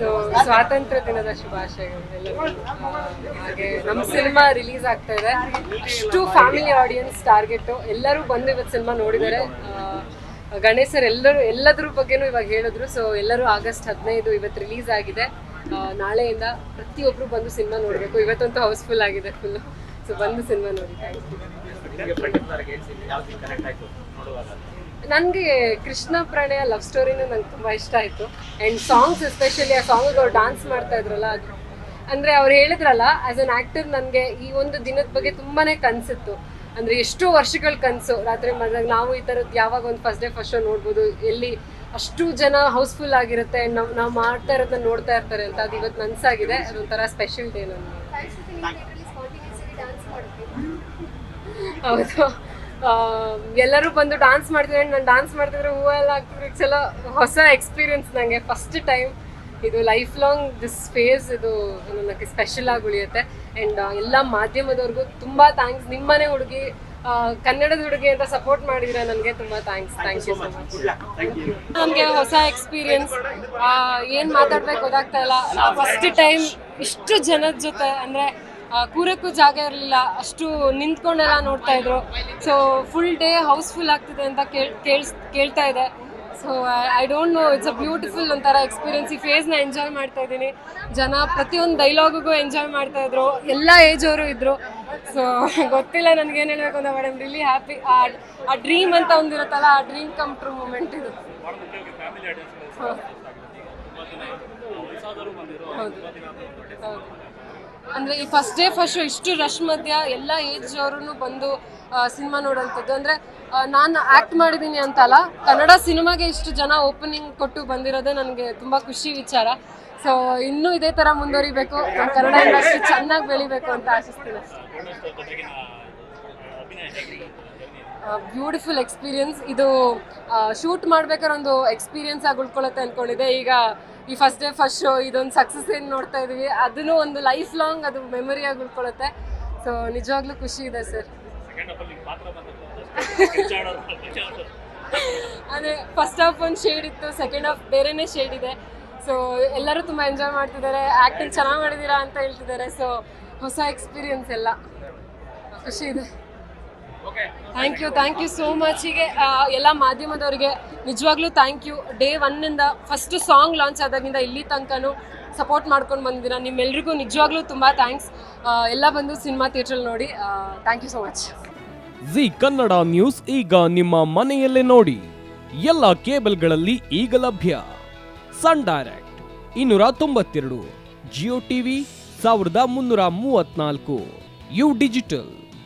So ಸ್ವಾತಂತ್ರ್ಯ ದಿನದ ಶುಭಾಶಯಗಳು. ಹಾಗೆ ನಮ್ಮ ಸಿನಿಮಾ ರಿಲೀಸ್ ಆಗ್ತಾ ಇದೆ. ಅಷ್ಟು ಫ್ಯಾಮಿಲಿ ಆಡಿಯನ್ಸ್ ಟಾರ್ಗೆಟ್. ಎಲ್ಲರೂ ಬಂದು ಇವತ್ತು ಸಿನಿಮಾ ಗಣೇಶರ್ ಗಣೇಶ್ ಸರ್ ಎಲ್ಲರೂ, ಎಲ್ಲದ್ರ ಬಗ್ಗೆನೂ ಇವಾಗ ಹೇಳಿದ್ರು. ಸೊ ಎಲ್ಲರೂ ಆಗಸ್ಟ್ ಹದಿನೈದು ಇವತ್ತು ರಿಲೀಸ್ ಆಗಿದೆ. ನಾಳೆಯಿಂದ ಪ್ರತಿಯೊಬ್ಬರು ಬಂದು ಸಿನಿಮಾ ನೋಡಬೇಕು. ಇವತ್ತಂತೂ ಹೌಸ್ಫುಲ್ ಆಗಿದೆ ಫುಲ್ಲು ಸೊ ಬಂದು ಸಿನಿಮಾ ನೋಡಿ. ನನಗೆ ಕೃಷ್ಣ ಪ್ರಣಯ ಲವ್ ಸ್ಟೋರಿನೂ ನಂಗೆ ತುಂಬ ಇಷ್ಟ ಆಯಿತು. ಆ್ಯಂಡ್ ಸಾಂಗ್ಸ್ ಎಸ್ಪೆಷಲಿ ಆ ಸಾಂಗ್ ಅವ್ರು ಡಾನ್ಸ್ ಮಾಡ್ತಾ ಇದ್ರಲ್ಲ ಅದು. ಅಂದರೆ ಅವ್ರು ಹೇಳಿದ್ರಲ್ಲ ಆ್ಯಸ್ ಅನ್ ಆ್ಯಕ್ಟರ್ ನನಗೆ ಈ ಒಂದು ದಿನದ ಬಗ್ಗೆ ತುಂಬಾ ಕನಸಿತ್ತು. ಅಂದರೆ ಎಷ್ಟೋ ವರ್ಷಗಳ ಕನಸು. ರಾತ್ರಿ ಮದಾಗ ನಾವು ಈ ಥರದ್ದು ಯಾವಾಗ ಒಂದು ಫಸ್ಟ್ ಡೇ ಫಸ್ಟ್ ಶೋ ನೋಡ್ಬೋದು ಎಲ್ಲಿ ಅಷ್ಟು ಜನ ಹೌಸ್ಫುಲ್ ಆಗಿರುತ್ತೆ ನಾವು ನಾವು ಮಾಡ್ತಾ ಇರೋದನ್ನ ನೋಡ್ತಾ ಇರ್ತಾರೆ ಅಂತ ಅದು ಇವತ್ತು ನನಸಾಗಿದೆ ಅದೊಂಥರ ಸ್ಪೆಷಲ್ ಡೇ ನನ್ನ ಹೌದು. ಎಲ್ಲರೂ ಬಂದು ಡಾನ್ಸ್ ಮಾಡ್ತಿದ್ರೆ ನಾನು ಡಾನ್ಸ್ ಮಾಡ್ತಿದ್ರೆ ಹೂವೆಲ್ಲ ಹಾಕ್ತಿದ್ರೆ ಚಲ ಹೊಸ ಎಕ್ಸ್ಪೀರಿಯನ್ಸ್ ನನಗೆ ಫಸ್ಟ್ ಟೈಮ್ ಇದು ಲೈಫ್ ಲಾಂಗ್ ದಿಸ್ ಫೇಸ್ ಇದು ನನಗೆ ಸ್ಪೆಷಲ್ ಆಗಿ ಉಳಿಯುತ್ತೆ. ಆ್ಯಂಡ್ ಎಲ್ಲ ಮಾಧ್ಯಮದವ್ರಿಗೂ ತುಂಬ ಥ್ಯಾಂಕ್ಸ್ ನಿಮ್ಮನೆ ಹುಡುಗಿ ಕನ್ನಡದ ಹುಡುಗಿ ಅಂತ ಸಪೋರ್ಟ್ ಮಾಡಿದ್ರೆ ನನಗೆ ತುಂಬ thanks thank you so much ನನಗೆ ಹೊಸ ಎಕ್ಸ್ಪೀರಿಯನ್ಸ್ ಏನು ಮಾತಾಡ್ಬೇಕು ಗೊತ್ತಾಗ್ತಾ ಇಲ್ಲ. ಫಸ್ಟ್ ಟೈಮ್ ಇಷ್ಟು ಜನದ ಜೊತೆ ಅಂದರೆ ಕೂರಕ್ಕೂ ಜಾಗ ಇರಲಿಲ್ಲ. ಅಷ್ಟು ನಿಂತ್ಕೊಂಡೆಲ್ಲ ನೋಡ್ತಾ ಇದ್ರು. ಸೊ ಫುಲ್ ಡೇ ಹೌಸ್ಫುಲ್ ಆಗ್ತಿದೆ ಅಂತ ಕೇಳ್ ಕೇಳ್ಸ್ ಕೇಳ್ತಾ ಇದೆ. So I don't know it's a beautiful ಒಂಥರ ಎಕ್ಸ್ಪೀರಿಯನ್ಸ್ ಈ ಫೇಸ್ನ ಎಂಜಾಯ್ ಮಾಡ್ತಾ ಇದ್ದೀನಿ. ಜನ ಪ್ರತಿಯೊಂದು ಡೈಲಾಗಿಗೂ ಎಂಜಾಯ್ ಮಾಡ್ತಾ ಇದ್ರು. ಎಲ್ಲ ಏಜ್ ಅವರು ಇದ್ರು. ಸೊ ಗೊತ್ತಿಲ್ಲ ನನಗೇನು ಹೇಳಬೇಕು ಅಂತ ಮೇಡಮ್ ರಿಲಿ ಹ್ಯಾಪಿ ಆ ಆ ಡ್ರೀಮ್ ಅಂತ ಒಂದಿರುತ್ತಲ್ಲ ಆ ಡ್ರೀಮ್ ಕಮ್ ಟ್ರೂ ಮೂಮೆಂಟ್ ಇದು. ಹೌದು. ಹೌದು. ಅಂದರೆ ಈ ಫಸ್ಟ್ ಡೇ ಫಸ್ಟ್ ಶೋ ಇಷ್ಟು ರಶ್ ಮಧ್ಯ ಎಲ್ಲ ಏಜ್ ಅವರು ಬಂದು ಸಿನಿಮಾ ನೋಡೋಂಥದ್ದು. ಅಂದರೆ ನಾನು ಆ್ಯಕ್ಟ್ ಮಾಡಿದ್ದೀನಿ ಅಂತಲ್ಲ, ಕನ್ನಡ ಸಿನಿಮಾಗೆ ಇಷ್ಟು ಜನ ಓಪನಿಂಗ್ ಕೊಟ್ಟು ಬಂದಿರೋದೇ ನನಗೆ ತುಂಬ ಖುಷಿ ವಿಚಾರ. ಸೊ ಇನ್ನೂ ಇದೇ ಥರ ಮುಂದುವರಿಬೇಕು. ನಮ್ಮ ಕನ್ನಡ ಇಂಡಸ್ಟ್ರಿ ಚೆನ್ನಾಗಿ ಬೆಳಿಬೇಕು ಅಂತ ಆಶಿಸ್ತೀನಿ. ಬ್ಯೂಟಿಫುಲ್ ಎಕ್ಸ್ಪೀರಿಯನ್ಸ್ ಇದು ಶೂಟ್ ಮಾಡ್ಬೇಕಾದ್ರೆ ಒಂದು ಎಕ್ಸ್ಪೀರಿಯನ್ಸ್ ಆಗಿ ಉಳ್ಕೊಳ್ಳುತ್ತೆ ಅನ್ಕೊಂಡಿದೆ ಈಗ ಈ ಫಸ್ಟ್ ಡೇ ಫಸ್ಟ್ ಶೋ ಇದೊಂದು ಸಕ್ಸಸ್ ಏನು ನೋಡ್ತಾ ಇದೀವಿ. ಅದನ್ನು ಒಂದು ಲೈಫ್ ಲಾಂಗ್ ಅದು ಮೆಮೊರಿಯಾಗಿ ಉಳ್ಕೊಳ್ಳುತ್ತೆ ಸೊ ನಿಜವಾಗ್ಲೂ ಖುಷಿ ಇದೆ ಸರ್ ಅದೇ ಫಸ್ಟ್ ಹಾಫ್ ಒಂದು ಶೇಡ್ ಇತ್ತು ಸೆಕೆಂಡ್ ಹಾಫ್ ಬೇರೆನೇ ಶೇಡ್ ಇದೆ. ಸೊ ಎಲ್ಲರೂ ತುಂಬ ಎಂಜಾಯ್ ಮಾಡ್ತಿದ್ದಾರೆ. ಆ್ಯಕ್ಟಿಂಗ್ ಚೆನ್ನಾಗಿ ಮಾಡಿದ್ದೀರಾ ಅಂತ ಹೇಳ್ತಿದ್ದಾರೆ. ಸೊ ಹೊಸ ಎಕ್ಸ್ಪೀರಿಯನ್ಸ್ ಎಲ್ಲ. ಖುಷಿ ಇದೆ. Thank you thank you so much ಹೀಗೆ ಎಲ್ಲ ಮಾಧ್ಯಮದವರಿಗೆ ನಿಜವಾಗ್ಲೂ ಥ್ಯಾಂಕ್ ಯು ಡೇ ಒನ್ನಿಂದ ಫಸ್ಟ್ ಸಾಂಗ್ ಲಾಂಚ್ ಆದಾಗಿಂದ ಇಲ್ಲಿ ತನಕನೂ ಸಪೋರ್ಟ್ ಮಾಡ್ಕೊಂಡು ಬಂದಿದ್ದೀರಾ. ನಿಮ್ಮೆಲ್ಲರಿಗೂ ನಿಜವಾಗ್ಲೂ ತುಂಬ ಥ್ಯಾಂಕ್ಸ್ ಎಲ್ಲ ಬಂದು ಸಿನಿಮಾ ಥಿಯೇಟ್ರಲ್ಲಿ ನೋಡಿ thank you so much Zee Kannada news ಈಗ ನಿಮ್ಮ ಮನೆಯಲ್ಲೇ ನೋಡಿ. ಎಲ್ಲ ಕೇಬಲ್ಗಳಲ್ಲಿ ಈಗ ಲಭ್ಯ. ಸನ್ ಡೈರೆಕ್ಟ್ ಇನ್ನೂರ ತೊಂಬತ್ತೆರಡು ಜಿಯೋ ಟಿವಿ ಸಾವಿರದ ಮುನ್ನೂರ ಮೂವತ್ನಾಲ್ಕು ಯು ಡಿಜಿಟಲ್